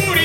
Furia.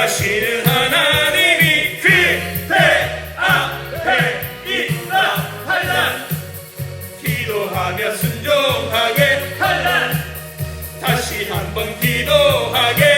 일하시는 하나님이 그대 앞에 있다 환란 기도하며 순종하게 환란 다시 한번 기도하게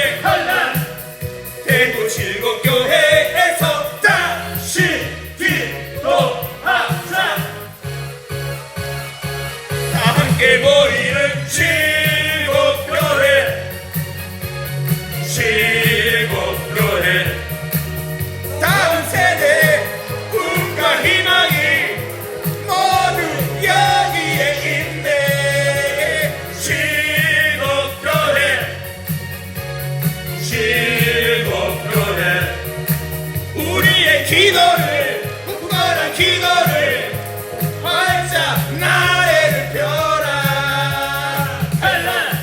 기도를 국가란 기도를 활짝 나래를 펴라. 환란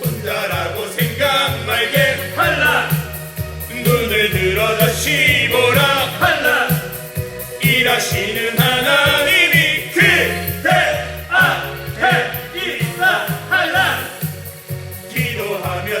혼자라고 생각 말게. 환란 눈을 들어 다시 보라. 일하시는 하나님이 그대 앞에 있다 환란 기도하며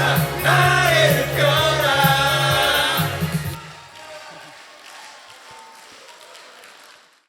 Aleluia!